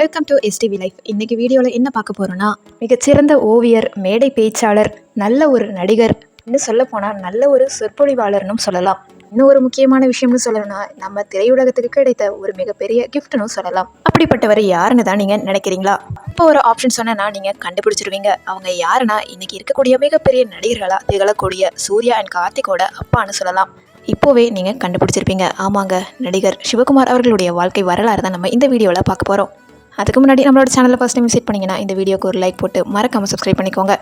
Welcome to STV life இன்னைக்கு வீடியோவில் என்ன பார்க்க போகிறோன்னா மிகச்சிறந்த ஓவியர் மேடை பேச்சாளர் நல்ல ஒரு நடிகர் இன்னும் சொல்ல போனால் நல்ல ஒரு சொற்பொழிவாளர்னும் சொல்லலாம். இன்னும் ஒரு முக்கியமான விஷயம்னு சொல்லணும்னா நம்ம திரையுலகத்துக்கு கிடைத்த ஒரு மிகப்பெரிய கிஃப்ட்னு சொல்லலாம். அப்படிப்பட்டவர் யாருன்னு தான் நீங்கள் நினைக்கிறீங்களா? இப்போ ஒரு ஆப்ஷன் சொன்னேன்னா நீங்கள் கண்டுபிடிச்சிருவீங்க. அவங்க யாருன்னா இன்னைக்கு இருக்கக்கூடிய மிகப்பெரிய நடிகர்களாக திகழக்கூடிய சூர்யா அண்ட் கார்த்திகோட அப்பான்னு சொல்லலாம். இப்போவே நீங்கள் கண்டுபிடிச்சிருப்பீங்க. ஆமாங்க நடிகர் சிவகுமார் அவர்களுடைய வாழ்க்கை வரலாறு தான் நம்ம இந்த வீடியோவில் பார்க்க போகிறோம் அதுக்கு முன்னாடி நம்மளோட சேனலை ஃபஸ்ட் டைம் விசிட் பண்ணிங்கன்னா இந்த வீடியோக்கு ஒரு லைக் போட்டு மறக்காமல் சப்ஸ்கிரைப் பண்ணிக்கோங்க.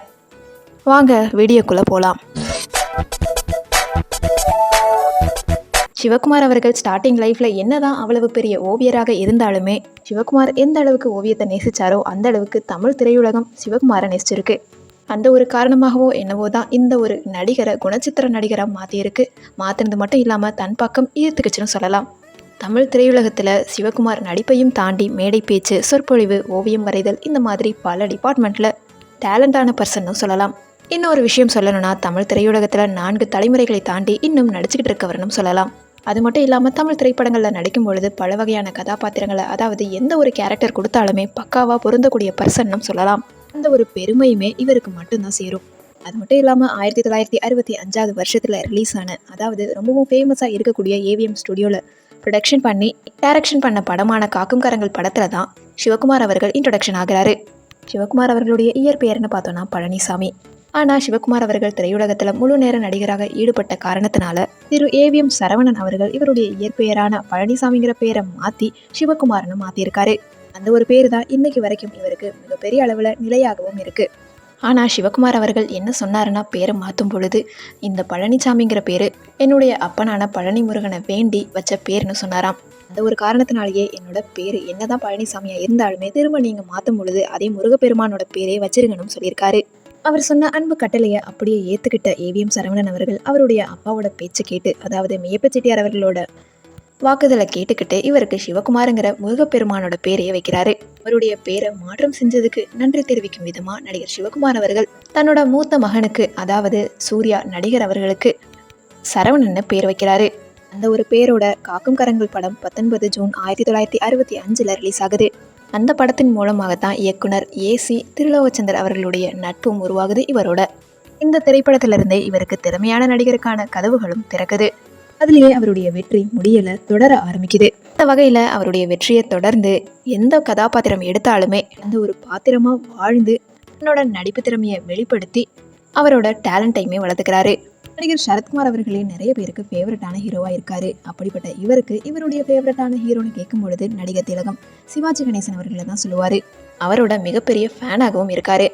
வாங்க வீடியோக்குள்ளே போகலாம் சிவகுமார் அவர்கள் ஸ்டார்டிங் லைஃப்பில் என்னதான் அவ்வளவு பெரிய ஓவியராக இருந்தாலுமே சிவகுமார் எந்த அளவுக்கு ஓவியத்தை நேசிச்சாரோ அந்த அளவுக்கு தமிழ் திரையுலகம் சிவகுமாரை நேசிச்சிருக்கு. அந்த ஒரு காரணமாகவோ என்னவோ தான் இந்த ஒரு நடிகரை குணச்சித்திர நடிகராக மாற்றியிருக்கு மாற்றினது மட்டும் இல்லாமல் தன் பக்கம் ஈர்த்துக்கிச்சுன்னு சொல்லலாம். தமிழ் திரையுலகத்தில் சிவகுமார் நடிப்பையும் தாண்டி மேடை பேச்சு சொற்பொழிவு ஓவியம் வரைதல் இந்த மாதிரி பல டிபார்ட்மெண்ட்டில் டேலண்டான பர்சன்னு சொல்லலாம். இன்னொரு விஷயம் சொல்லணும்னா தமிழ் திரையுலகத்தில் நான்கு தலைமுறைகளை தாண்டி இன்னும் நடிச்சுக்கிட்டு இருக்கவர்னும் சொல்லலாம். அது மட்டும் இல்லாமல் தமிழ் திரைப்படங்களில் நடிக்கும் பொழுது பல வகையான கதாபாத்திரங்களை அதாவது எந்த ஒரு கேரக்டர் கொடுத்தாலுமே பக்காவாக பொருந்தக்கூடிய பர்சன்னும் சொல்லலாம். அந்த ஒரு பெருமையுமே இவருக்கு மட்டும்தான் சேரும். அது மட்டும் இல்லாமல் ஆயிரத்தி தொள்ளாயிரத்தி அறுபத்தி அஞ்சாவது வருஷத்தில் ரிலீஸ் ஆன அதாவது ரொம்பவும் ஃபேமஸாக இருக்கக்கூடிய ஏவிஎம் ஸ்டுடியோவில் ப்ரொடக்ஷன் பண்ணி டைரக்ஷன் பண்ண படமான காக்கும் கரங்கள் படத்தில் தான் சிவகுமார் அவர்கள் இன்ட்ரொடக்ஷன் ஆகிறாரு. சிவகுமார் அவர்களுடைய இயற்பெயர்னு பார்த்தோன்னா பழனிசாமி. ஆனால் சிவகுமார் அவர்கள் திரையுலகத்தில் முழு நேர நடிகராக ஈடுபட்ட காரணத்தினால திரு ஏவிஎம் சரவணன் அவர்கள் இவருடைய இயற்பெயரான பழனிசாமிங்கிற பெயரை மாற்றி சிவகுமார்னு மாற்றியிருக்காரு அந்த ஒரு பேர் தான் இன்னைக்கு வரைக்கும் இவருக்கு மிகப்பெரிய அளவில் நிலையாகவும் இருக்குது ஆனால் சிவகுமார் அவர்கள் என்ன சொன்னாருன்னா பேரை மாற்றும் பொழுது இந்த பழனிசாமிங்கிற பேர் என்னுடைய அப்பனான பழனி முருகனை வேண்டி வச்ச பேர்னு சொன்னாராம். அந்த ஒரு காரணத்தினாலேயே என்னோட பேர் என்னதான் பழனிசாமியாக இருந்தாலுமே திரும்ப நீங்கள் மாற்றும் பொழுது அதே முருகப்பெருமானோட பேரே வச்சிருங்கன்னு சொல்லியிருக்காரு. அவர் சொன்ன அன்பு கட்டளையை அப்படியே ஏற்றுக்கிட்ட ஏவிஎம் சரவணன் அவர்கள் அவருடைய அப்பாவோட பேச்சு கேட்டு அதாவது மேயப்ப செட்டியார் அவர்களோட வாக்குதலை கேட்டுக்கிட்டு இவருக்கு சிவகுமாருங்கிற முருகப்பெருமானோட பேரையே வைக்கிறாரு. அவருடைய பேரை மாற்றம் செஞ்சதுக்கு நன்றி தெரிவிக்கும் விதமா நடிகர் சிவகுமார் அவர்கள் தன்னோட மூத்த மகனுக்கு அதாவது சூர்யா நடிகர் அவர்களுக்கு சரவணன்னு பேர் வைக்கிறாரு. அந்த ஒரு பேரோட காக்கும் கரங்கள் படம் பத்தொன்பது ஜூன் ஆயிரத்தி தொள்ளாயிரத்தி அறுபத்தி அஞ்சில் ரிலீஸ் ஆகுது. அந்த படத்தின் மூலமாகத்தான் இயக்குனர் ஏசி திருலோகச்சந்தர் அவர்களுடைய நட்பும் உருவாகுது இவரோட. இந்த திரைப்படத்திலிருந்தே இவருக்கு திறமையான நடிகருக்கான கதவுகளும் திறக்குது. அதுலேயே அவருடைய வெற்றி முடியல தொடர ஆரம்பிக்குது. அந்த வகையில் அவருடைய வெற்றியை தொடர்ந்து எந்த கதாபாத்திரம் எடுத்தாலுமே அந்த ஒரு பாத்திரமா வாழ்ந்து தன்னோட நடிப்பு திறமையை வெளிப்படுத்தி அவரோட டேலண்ட்டையுமே வளர்த்துக்கிறாரு. நடிகர் சரத்குமார் அவர்களே நிறைய பேருக்கு ஃபேவரட்டான ஹீரோவாக இருக்காரு. அப்படிப்பட்ட இவருக்கு இவருடைய ஃபேவரட்டான ஹீரோன்னு கேட்கும் பொழுது நடிகர் திலகம் சிவாஜி கணேசன் அவர்களை தான் சொல்லுவார். அவரோட மிகப்பெரிய ஃபேனாகவும் இருக்காரு.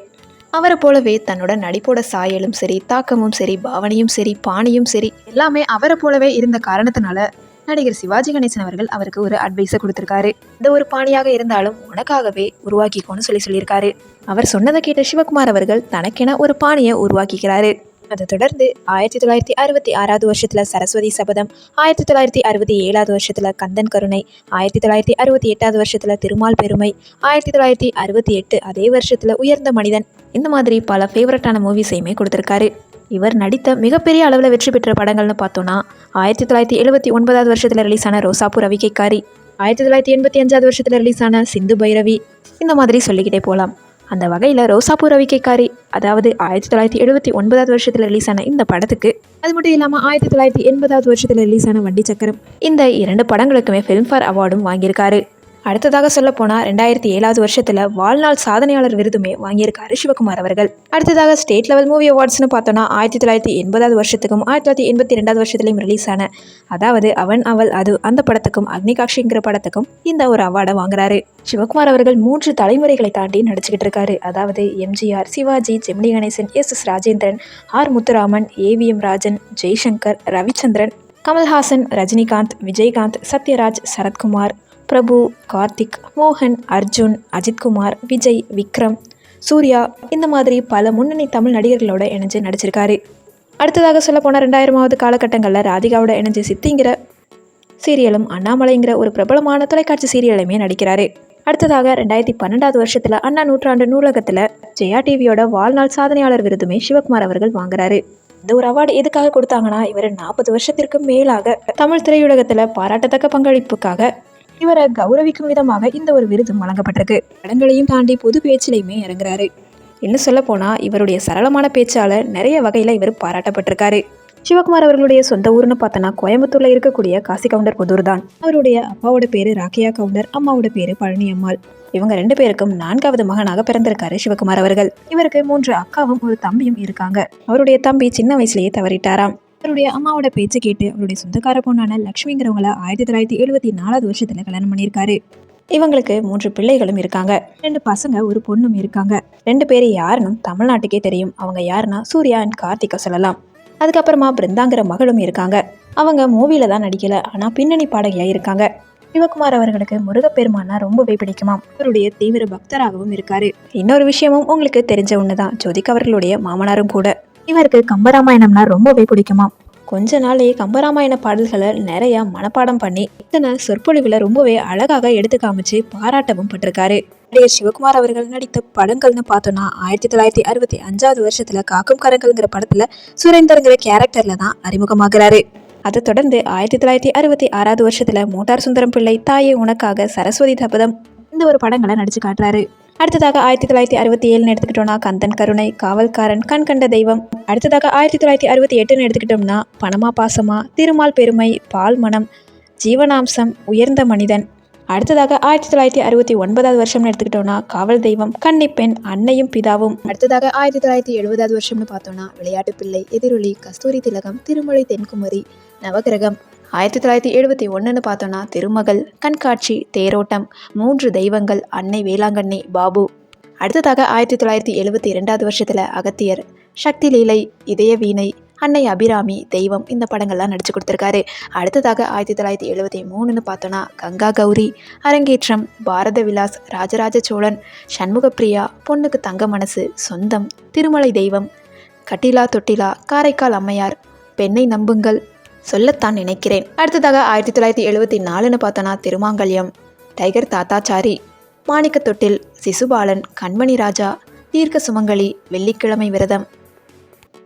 அவரை போலவே தன்னோட நடிப்போட சாயலும் சரி தாக்கமும் சரி பாவனையும் சரி பாணியும் சரி எல்லாமே அவரை போலவே இருந்த காரணத்தினால நடிகர் சிவாஜி கணேசன் அவர்கள் அவருக்கு ஒரு அட்வைஸை கொடுத்துருக்காரு. இந்த ஒரு பாணியாக இருந்தாலும் உனக்காகவே உருவாக்கிக்கோன்னு சொல்லி சொல்லியிருக்காரு. அவர் சொன்னதை கேட்ட சிவகுமார் அவர்கள் தனக்கென ஒரு பாணியை உருவாக்கிக்கிறாரு. அதை தொடர்ந்து ஆயிரத்தி தொள்ளாயிரத்தி அறுபத்தி ஆறாவது வருஷத்தில் சரஸ்வதி சபதம் ஆயிரத்தி தொள்ளாயிரத்தி அறுபத்தி ஏழாவது வருஷத்தில் கந்தன் கருணை ஆயிரத்தி தொள்ளாயிரத்தி அறுபத்தி எட்டாவது வருஷத்தில் திருமால் பெருமை ஆயிரத்தி தொள்ளாயிரத்தி அறுபத்தி எட்டு அதே வருஷத்தில் உயர்ந்த மனிதன். இந்த மாதிரி பல ஃபேவரட்டான மூவிஸையுமே கொடுத்துருக்காரு. இவர் நடித்த மிகப்பெரிய அளவில் வெற்றி பெற்ற படங்கள்னு பார்த்தோன்னா ஆயிரத்தி தொள்ளாயிரத்தி எழுபத்தி ஒன்பதாவது வருஷத்தில் ரிலீஸ் ஆன ரோசாப்பூர் ரவிக்கைக்காரி ஆயிரத்தி தொள்ளாயிரத்தி எண்பத்தி அஞ்சாவது வருஷத்தில் ரிலீஸ் ஆன சிந்து பைரவி இந்த மாதிரி சொல்லிக்கிட்டே போகலாம் அந்த வகையில் ரோசாப்பூர் ரவிக்கைக்காரி அதாவது ஆயிரத்தி தொள்ளாயிரத்தி எழுபத்தி ஒன்பதாவது வருஷத்தில் ரிலீஸ் ஆன இந்த படத்துக்கு அது மட்டும் இல்லாமல் ஆயிரத்தி தொள்ளாயிரத்தி எண்பதாவது வருஷத்தில் ரிலீஸ் ஆன வண்டி சக்கரம். இந்த இரண்டு படங்களுக்குமே ஃபிலிம்ஃபேர் அவார்டும் வாங்கியிருக்காரு. அடுத்ததாக சொல்ல போனால் ரெண்டாயிரத்தி ஏழாவது வருஷத்தில் வாழ்நாள் சாதனையாளர் விருதுமே வாங்கியிருக்காரு சிவகுமார் அவர்கள். அடுத்ததாக ஸ்டேட் லெவல் மூவி அவார்ட்ஸ்னு பார்த்தோன்னா ஆயிரத்தி தொள்ளாயிரத்தி எண்பதாவது வருஷத்துக்கும் ஆயிரத்தி தொள்ளாயிரத்தி எண்பத்தி ரெண்டாவது வருஷத்துலையும் ரிலீஸ் ஆன அதாவது அவன் அவள் அது அந்த படத்துக்கும் அக்னிகாட்சிங்கிற படத்துக்கும் இந்த ஒரு அவார்டை வாங்குறாரு. சிவகுமார் அவர்கள் மூன்று தலைமுறைகளை தாண்டி நடிச்சுக்கிட்டு இருக்காரு. அதாவது MGR Sivaji Gemini Ganesan S S Rajendran R Muthuraman AVM Rajan Jaishankar Ravichandran Kamal Haasan Rajinikanth Vijayakanth Sathyaraj Sarathkumar Prabhu Karthik மோகன் அர்ஜுன் அஜித்குமார் விஜய் விக்ரம் சூர்யா இந்த மாதிரி பல முன்னணி தமிழ் நடிகர்களோட இணைஞ்சு நடிச்சிருக்காரு. அடுத்ததாக சொல்ல போனால் ரெண்டாயிரமாவது காலகட்டங்களில் ராதிகாவோட இணைஞ்சு சித்திங்கிற சீரியலும் அண்ணாமலைங்கிற ஒரு பிரபலமான தொலைக்காட்சி சீரியலுமே நடிக்கிறாரு. அடுத்ததாக ரெண்டாயிரத்தி பன்னெண்டாவது வருஷத்தில் அண்ணா நூற்றாண்டு நூலகத்தில் ஜெயா டிவியோட வாழ்நாள் சாதனையாளர் விருதுமே சிவகுமார் அவர்கள் வாங்குறாரு. இந்த ஒரு அவார்டு எதுக்காக கொடுத்தாங்கன்னா இவர் நாற்பது வருஷத்திற்கும் மேலாக தமிழ் திரையுலகத்தில் பாராட்டத்தக்க பங்களிப்புக்காக இவரை கௌரவிக்கும் விதமாக இந்த ஒரு விருதும் வழங்கப்பட்டிருக்கு. படங்களையும் தாண்டி பொது பேச்சிலையுமே இறங்குறாரு. இன்னும் சொல்ல போனால் இவருடைய சரளமான பேச்சால நிறைய வகையில் இவர் பாராட்டப்பட்டிருக்காரு. சிவகுமார் அவர்களுடைய சொந்த ஊர்னு பார்த்தோன்னா கோயம்புத்தூர்ல இருக்கக்கூடிய காசி கவுண்டர் புதூர் தான். அவருடைய அப்பாவோட பேரு ராக்கியா கவுண்டர் அம்மாவோட பேரு பழனி அம்மாள். இவங்க ரெண்டு பேருக்கும் நான்காவது மகனாக பிறந்திருக்காரு சிவகுமார் அவர்கள். இவருக்கு மூன்று அக்காவும் ஒரு தம்பியும் இருக்காங்க. அவருடைய தம்பி சின்ன வயசுலயே தவறிட்டாராம். அவருடைய அம்மாவோட பேச்சு கேட்டு அவருடைய சொந்தக்கார பொண்ணான லக்ஷ்மிங்கிறவங்கள ஆயிரத்தி தொள்ளாயிரத்தி எழுபத்தி நாலாவது வருஷத்துல கல்யாணம் பண்ணியிருக்காரு. இவங்களுக்கு மூன்று பிள்ளைகளும் இருக்காங்க. ரெண்டு பசங்க ஒரு பொண்ணும் இருக்காங்க. ரெண்டு பேர் யாருன்னு தமிழ்நாட்டுக்கே தெரியும். அவங்க யாருன்னா சூர்யா அண்ட் கார்த்திகா சொல்லலாம். அதுக்கப்புறமா பிருந்தாங்கிற மகளும் இருக்காங்க. அவங்க மூவில தான் நடிக்கல ஆனா பின்னணி பாடகியா இருக்காங்க. சிவகுமார் அவர்களுக்கு முருகப்பெருமானா ரொம்பவே பிடிக்குமாம். அவருடைய தீவிர பக்தராகவும் இருக்காரு. இன்னொரு விஷயமும் உங்களுக்கு தெரிஞ்ச ஒண்ணுதான். ஜோதிக் அவர்களுடைய மாமனாரும் கூட. இவருக்கு கம்பராமாயணம்னா ரொம்பவே பிடிக்குமா கொஞ்ச நாளே கம்பராமாயண பாடல்களை நிறைய மனப்பாடம் பண்ணி இத்தனை சொற்பொழிவுல ரொம்பவே அழகாக எடுத்து காமிச்சு பாராட்டவும் பட்டிருக்காரு நடிகர் சிவகுமார் அவர்கள் நடித்த படங்கள்னு பார்த்தோம்னா ஆயிரத்தி தொள்ளாயிரத்தி அறுபத்தி அஞ்சாவது வருஷத்துல காக்கும் கரங்கள்ங்கிற படத்துல சுரேந்தர்ங்கிற கேரக்டர்ல தான் அறிமுகமாகிறாரு. அதை தொடர்ந்து ஆயிரத்தி தொள்ளாயிரத்தி அறுபத்தி ஆறாவது வருஷத்துல மோட்டார் சுந்தரம் பிள்ளை தாயே உனக்காக சரஸ்வதி தபதம் இந்த ஒரு படங்களை நடிச்சு காட்டுறாரு. அடுத்ததாக ஆயிரத்தி தொள்ளாயிரத்தி அறுபத்தி ஏழுன்னு எடுத்துக்கிட்டோம்னா கந்தன் கருணை காவல்காரன் கண் கண்ட தெய்வம். அடுத்ததாக ஆயிரத்தி தொள்ளாயிரத்தி அறுபத்தி எட்டுன்னு எடுத்துக்கிட்டோம்னா பணமா பாசமா திருமால் பெருமை பால் மனம் ஜீவனாம்சம் உயர்ந்த மனிதன். அடுத்ததாக ஆயிரத்தி தொள்ளாயிரத்தி அறுபத்தி ஒன்பதாவது வருஷம்னு எடுத்துக்கிட்டோம்னா காவல் தெய்வம் கன்னிப்பெண் அன்னையும் பிதாவும். அடுத்ததாக ஆயிரத்தி தொள்ளாயிரத்தி எழுபதாவது வருஷம்னு பார்த்தோம்னா விளையாட்டு பிள்ளை எதிரொலி கஸ்தூரி திலகம் திருமலை தென்குமரி நவகிரகம். ஆயிரத்தி தொள்ளாயிரத்தி எழுபத்தி ஒன்றுன்னு பார்த்தோன்னா திருமகள் கண்காட்சி தேரோட்டம் மூன்று தெய்வங்கள் அன்னை வேளாங்கண்ணி பாபு. அடுத்ததாக ஆயிரத்தி தொள்ளாயிரத்தி எழுபத்தி இரண்டாவது வருஷத்தில் அகத்தியர் சக்தி லீலை இதய வீணை அன்னை அபிராமி தெய்வம் இந்த படங்கள்லாம் நடித்து கொடுத்துருக்காரு. அடுத்ததாக ஆயிரத்தி தொள்ளாயிரத்தி எழுபத்தி மூணுன்னு பார்த்தோன்னா கங்கா கௌரி அரங்கேற்றம் பாரத விலாஸ் ராஜராஜ சோழன் சண்முகப்பிரியா பொண்ணுக்கு தங்க மனசு சொந்தம் திருமலை தெய்வம் கட்டிலா தொட்டிலா காரைக்கால் அம்மையார் பெண்ணை நம்புங்கள் சொல்லத்தான் நினைக்கிறேன். அடுத்ததாக ஆயிரத்தி தொள்ளாயிரத்தி எழுபத்தி நாலுன்னு பார்த்தோன்னா திருமாங்கல்யம். டைகர் தாத்தாச்சாரி மாணிக்க தொட்டில் சிசுபாலன் கண்மணி ராஜா தீர்க்க சுமங்கலி வெள்ளிக்கிழமை விரதம்.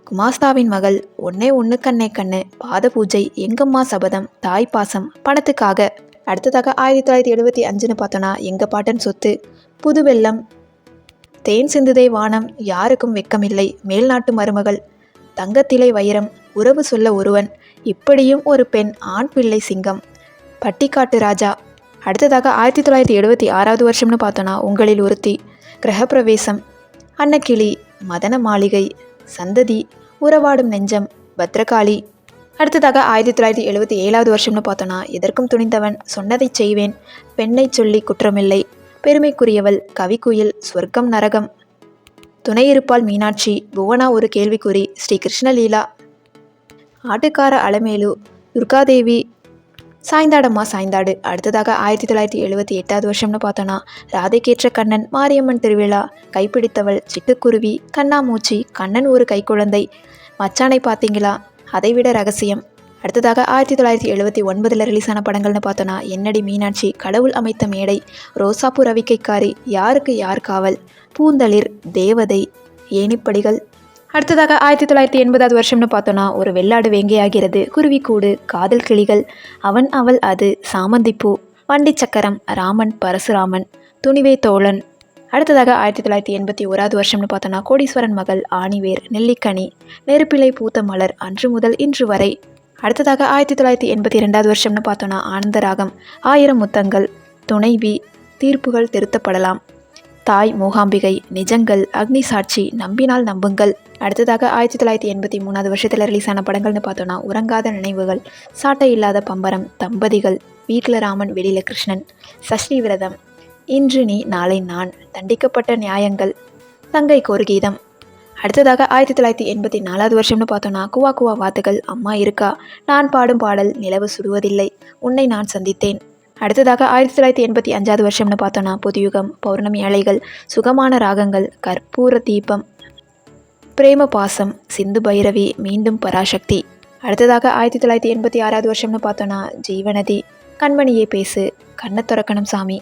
குமாஸ்தாவின் மகள் ஒன்னே ஒன்று கண்ணே கண்ணு பாத பூஜை எங்கம்மா சபதம் தாய் பாசம் பணத்துக்காக. அடுத்ததாக ஆயிரத்தி தொள்ளாயிரத்தி எழுபத்தி அஞ்சுன்னு பார்த்தோன்னா எங்க பாட்டன் சொத்து புது வெள்ளம் தேன் சிந்துதே வானம் யாருக்கும் வெக்கமில்லை மேல்நாட்டு மருமகள் தங்கத்திலை வைரம் உறவு சொல்ல ஒருவன் இப்படியும் ஒரு பெண் ஆண் பிள்ளை சிங்கம். பட்டிக்காட்டு ராஜா அடுத்ததாக ஆயிரத்தி தொள்ளாயிரத்தி எழுபத்தி ஆறாவது வருஷம்னு பார்த்தோன்னா உங்களில் ஒருத்தி கிரகப்பிரவேசம் அன்னக்கிளி மதன மாளிகை சந்ததி உறவாடும் நெஞ்சம் பத்ரகாளி. அடுத்ததாக ஆயிரத்தி தொள்ளாயிரத்தி எழுபத்தி ஏழாவது வருஷம்னு பார்த்தோன்னா எதற்கும் துணிந்தவன் சொன்னதைச் செய்வேன் பெண்ணை சொல்லி குற்றமில்லை பெருமைக்குரியவள் கவிக்குயில் சொர்க்கம் நரகம். துணையிருப்பாள் மீனாட்சி புவனா ஒரு கேள்விக்குறி ஸ்ரீ கிருஷ்ணலீலா ஆட்டுக்கார அலமேலு துர்காதேவி. சாய்ந்தாடம்மா சாய்ந்தாடு. அடுத்ததாக ஆயிரத்தி தொள்ளாயிரத்தி எழுபத்தி எட்டாவது வருஷம்னு பார்த்தோன்னா ராதைக்கேற்ற கண்ணன் மாரியம்மன் திருவிழா கைப்பிடித்தவள் சிட்டுக்குருவி கண்ணாமூச்சி கண்ணன் ஒரு கைக்குழந்தை. மச்சானை பார்த்தீங்களா? அதைவிட ரகசியம். அடுத்ததாக ஆயிரத்தி தொள்ளாயிரத்தி எழுபத்தி ஒன்பதில் ரிலீஸான படங்கள்னு பார்த்தோன்னா என்னடி மீனாட்சி கடவுள் அமைத்த மேடை ரோசாப்பூர் ரவிக்கைக்காரி யாருக்கு யார் காவல்? பூந்தளிர் தேவதை ஏணிப்படிகள் அடுத்ததாக ஆயிரத்தி தொள்ளாயிரத்தி எண்பதாவது வருஷம்னு பார்த்தோன்னா ஒரு வெள்ளாடு வேங்கையாகிறது. குருவிக்கூடு காதல் கிளிகள் அவன் அவள் அது சாமந்திப்பூ வண்டி சக்கரம் ராமன் பரசுராமன் துணிவே தோழன். அடுத்ததாக ஆயிரத்தி தொள்ளாயிரத்தி எண்பத்தி ஓராவது வருஷம்னு பார்த்தோன்னா கோடீஸ்வரன் மகள் ஆணிவேர் நெல்லிக்கனி நெருப்பிலை பூத்த மலர் அன்று முதல் இன்று வரை. அடுத்ததாக ஆயிரத்தி தொள்ளாயிரத்தி எண்பத்தி ரெண்டாவது வருஷம்னு பார்த்தோன்னா ஆனந்தராகம் ஆயிரம் முத்தங்கள் துணைவி தீர்ப்புகள் திருத்தப்படலாம். தாய் மூகாம்பிகை நிஜங்கள் அக்னி சாட்சி நம்பினால் நம்புங்கள். அடுத்ததாக ஆயிரத்தி தொள்ளாயிரத்தி எண்பத்தி மூணாவது வருஷத்தில் ரிலீஸ் ஆன படங்கள்னு பார்த்தோன்னா உறங்காத நினைவுகள் சாட்டை இல்லாத பம்பரம் தம்பதிகள் வீட்டில் ராமன் வெளியில் கிருஷ்ணன் சஷ்டி விரதம் இன்று நீ நாளை நான் தண்டிக்கப்பட்ட நியாயங்கள் தங்கை கோர்கீதம் அடுத்ததாக ஆயிரத்தி தொள்ளாயிரத்தி எண்பத்தி நாலாவது வருஷம்னு பார்த்தோன்னா குவா குவா வாத்துகள் அம்மா இருக்கா நான் பாடும் பாடல் நிலவு சுடுவதில்லை உன்னை நான் சந்தித்தேன். அடுத்ததாக ஆயிரத்தி தொள்ளாயிரத்தி எண்பத்தி அஞ்சாவது வருஷம்னு பார்த்தோன்னா புதுயுகம் பௌர்ணமி அலைகள் சுகமான ராகங்கள் கற்பூர தீபம் பிரேம பாசம் சிந்து பைரவி மீண்டும் பராசக்தி. அடுத்ததாக ஆயிரத்தி தொள்ளாயிரத்தி எண்பத்தி ஆறாவது வருஷம்னு பார்த்தோன்னா ஜீவநதி கண்மணியே பேசு கண்ண துறக்கணும் சாமி.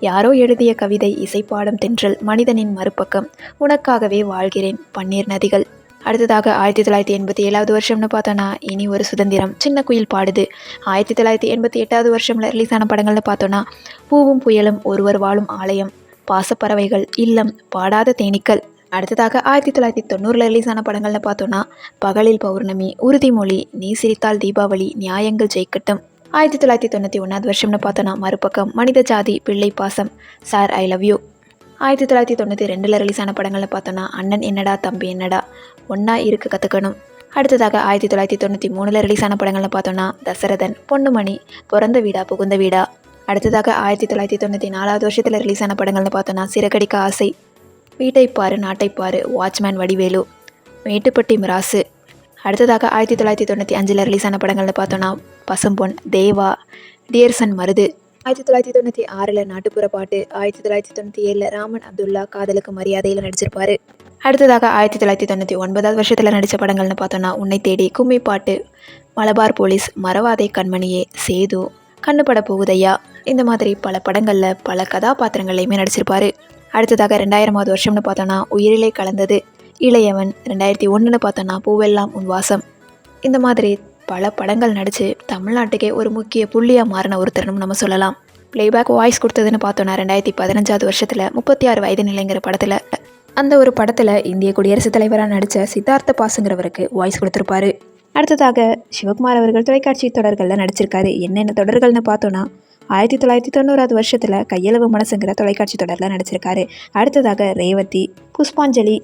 யாரோ எழுதிய கவிதை இசைப்பாடும் தென்றல் மனிதனின் மறுபக்கம் உனக்காகவே வாழ்கிறேன் பன்னீர் நதிகள். அடுத்ததாக ஆயிரத்தி தொள்ளாயிரத்தி எண்பத்தி ஏழாவது வருஷம்னு பார்த்தோன்னா இனி ஒரு சுதந்திரம். சின்ன குயில் பாடுது. ஆயிரத்தி தொள்ளாயிரத்தி எண்பத்தி எட்டாவது வருஷமில் ரிலீஸ் ஆன படங்கள்னு பார்த்தோன்னா பூவும் புயலும் ஒருவர் வாழும் ஆலயம் பாசப்பறவைகள் இல்லம் பாடாத தேனீக்கள். அடுத்ததாக ஆயிரத்தி தொள்ளாயிரத்தி தொண்ணூறில் ரிலீஸ் ஆன படங்கள்னு பார்த்தோன்னா பகலில் பௌர்ணமி உறுதிமொழி நீ சிரித்தால் தீபாவளி நியாயங்கள் ஜெயிக்கட்டும். ஆயிரத்தி தொள்ளாயிரத்தி தொண்ணூற்றி ஒன்றாவது வருஷம்னு பார்த்தோன்னா மறுபக்கம் மனித ஜாதி பிள்ளை பாசம் சார் ஐ லவ் யூ. ஆயிரத்தி தொள்ளாயிரத்தி தொண்ணூற்றி ரெண்டில் ரிலீஸ் ஆன படங்கள்னு பார்த்தோன்னா அண்ணன் என்னடா தம்பி என்னடா. ஒன்றா இருக்க கற்றுக்கணும் அடுத்ததாக ஆயிரத்தி தொள்ளாயிரத்தி தொண்ணூற்றி மூணில் ரிலீஸ் ஆன படங்கள்னு பார்த்தோன்னா தசரதன் பொன்னுமணி பிறந்த வீடா புகுந்த வீடா. அடுத்ததாக ஆயிரத்தி தொள்ளாயிரத்தி தொண்ணூற்றி நாலாவது வருஷத்தில் ரிலீஸ் ஆன படங்கள்னு பார்த்தோன்னா சிறகடிக்க ஆசை. வீட்டை பாரு நாட்டை பாரு வாட்ச்மேன் வடிவேலு மேட்டுப்பட்டி மிராசு. அடுத்ததாக ஆயிரத்தி தொள்ளாயிரத்தி தொண்ணூற்றி அஞ்சில் ரிலீஸ் ஆன படங்கள்னு பார்த்தோன்னா பசும்பொன் தேவா டியர்சன் மருது. ஆயிரத்தி தொள்ளாயிரத்தி தொண்ணூற்றி ஆறில் நாட்டுப்புற பாட்டு ஆயிரத்தி தொள்ளாயிரத்தி தொண்ணூற்றி ஏழில் ராமன் அப்துல்லா காதலுக்கு மரியாதையில் நடிச்சிருப்பார். அடுத்ததாக ஆயிரத்தி தொள்ளாயிரத்தி தொண்ணூற்றி ஒன்பதாவது வருஷத்தில் நடித்த படங்கள்னு பார்த்தோன்னா உன்னை தேடி கும்மி பாட்டு மலபார் போலீஸ் மறவாதை கண்மணியே சேது கண்ணுப்பட போகுதையா? இந்த மாதிரி பல படங்களில் பல கதாபாத்திரங்கள்லையுமே நடிச்சிருப்பார். அடுத்ததாக ரெண்டாயிரமாவது வருஷம்னு பார்த்தோன்னா உயிரிலே கலந்தது இளையவன். ரெண்டாயிரத்தி ஒன்றுன்னு பார்த்தோன்னா பூவெல்லாம் உன் வாசம். இந்த மாதிரி பல படங்கள் நடித்து தமிழ்நாட்டுக்கே ஒரு முக்கிய புள்ளியாக மாறின ஒருத்தரும் நம்ம சொல்லலாம். ப்ளேபேக் வாய்ஸ் கொடுத்ததுன்னு பார்த்தோன்னா ரெண்டாயிரத்தி பதினஞ்சாவது வருஷத்தில் முப்பத்தி ஆறு வயது நிலைங்கிற படத்தில் அந்த ஒரு படத்தில் இந்திய குடியரசுத் தலைவராக நடித்த சித்தார்த்த பாசுங்கிறவருக்கு வாய்ஸ் கொடுத்துருப்பாரு. அடுத்ததாக சிவகுமார் அவர்கள் தொலைக்காட்சி தொடர்களில் நடிச்சிருக்காரு. என்னென்ன தொடர்கள்னு பார்த்தோன்னா ஆயிரத்தி தொள்ளாயிரத்தி தொண்ணூறாவது வருஷத்தில் கையளவு மனசுங்கிற தொலைக்காட்சி தொடரில் நடிச்சிருக்காரு. அடுத்ததாக ரேவதி புஷ்பாஞ்சலி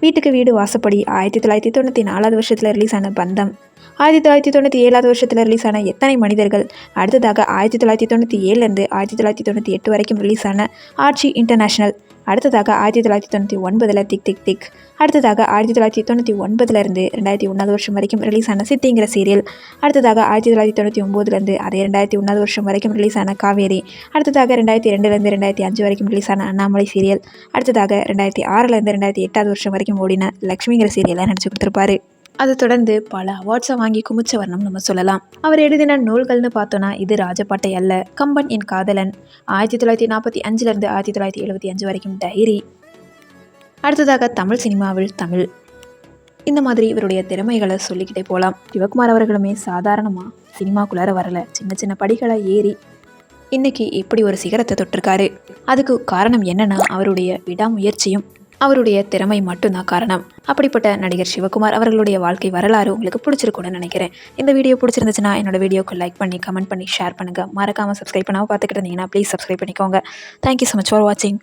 வீட்டுக்கு வீடு வாசப்படி ஆயிரத்தி தொள்ளாயிரத்தி தொண்ணூற்றி நாலாவது வருஷத்தில் ரிலீஸ் ஆன பந்தம். ஆயிரத்தி தொள்ளாயிரத்தி தொண்ணூற்றி ஏழாவது வருஷத்தில் ரிலீஸ் ஆன எத்தனை மனிதர்கள்? அடுத்ததாக ஆயிரத்தி தொள்ளாயிரத்தி தொண்ணூற்றி ஏழுலேருந்து ஆயிரத்தி தொள்ளாயிரத்தி தொண்ணூற்றி எட்டு வரைக்கும் ரிலீஸ் ஆன ஆட்சி இன்டர்நேஷனல் அடுத்ததாக ஆயிரத்தி தொள்ளாயிரத்தி தொண்ணூற்றி ஒன்பதில் திக் திக் திக் அடுத்ததாக ஆயிரத்தி தொள்ளாயிரத்தி தொண்ணூற்றி ஒன்பதுலேருந்து ரெண்டாயிரத்தி ஒன்றாவது வருஷம் வரைக்கும் ரிலீஸ் ஆன சித்திங்கிற சீரியல் அடுத்ததாக ஆயிரத்தி தொள்ளாயிரத்தி தொண்ணூற்றி ஒம்போதுலேருந்து அதே ரெண்டாயிரத்தி ஒன்றாவது வருஷம் வரைக்கும் ரிலீஸ் ஆன காவேரி அடுத்ததாக ரெண்டாயிரத்தி ரெண்டுலேருந்து ரெண்டாயிரத்தி அஞ்சு வரைக்கும் ரிலீஸ் ஆன அண்ணாமலை சீரியல் அடுத்ததாக ரெண்டாயிரத்தி ஆறுலேருந்து ரெண்டாயிரத்தி எட்டாவது வருஷம் வரைக்கும் ஓடின லக்ஷ்மிங்கிற சீரியலை நடிச்சு கொடுத்துருப்பாரு. அதை தொடர்ந்து பல அவார்ட்ஸை வாங்கி குமிச்சவர்ணம் நம்ம சொல்லலாம். அவர் எழுதின நூல்கள்னு பார்த்தோன்னா இது ராஜபாட்டை அல்ல கம்பன் என் காதலன். ஆயிரத்தி தொள்ளாயிரத்தி நாற்பத்தி அஞ்சுலேருந்து ஆயிரத்தி தொள்ளாயிரத்தி எழுபத்தி அஞ்சு வரைக்கும் டைரி. அடுத்ததாக தமிழ் சினிமாவில் தமிழ். இந்த மாதிரி இவருடைய திறமைகளை சொல்லிக்கிட்டே போகலாம் சிவகுமார் அவர்களுமே சாதாரணமாக சினிமாக்குள்ளார வரல. சின்ன சின்ன படிகளை ஏறி இன்னைக்கு இப்படி ஒரு சிகரத்தை தொட்டிருக்காரு. அதுக்கு காரணம் என்னன்னா அவருடைய விடாமுயற்சியும் அவருடைய திறமை மட்டும்தான் காரணம். அப்படிப்பட்ட நடிகர் சிவகுமார் அவர்களுடைய வாழ்க்கை வரலாறு உங்களுக்கு பிடிச்சிருக்கும்னு நினைக்கிறேன். இந்த வீடியோ பிடிச்சிருந்துச்சுன்னா என்னோட வீடியோக்கு லைக் பண்ணி கமெண்ட் பண்ணி ஷேர் பண்ணுங்கள் மறக்காமல் சப்ஸ்கிரைப் பண்ணாமல் பார்த்துக்கிட்டு இருந்தீங்கன்னா ப்ளீஸ் சப்ஸ்கிரைப் பண்ணிக்கோங்க. Thank you so much for வாட்சிங்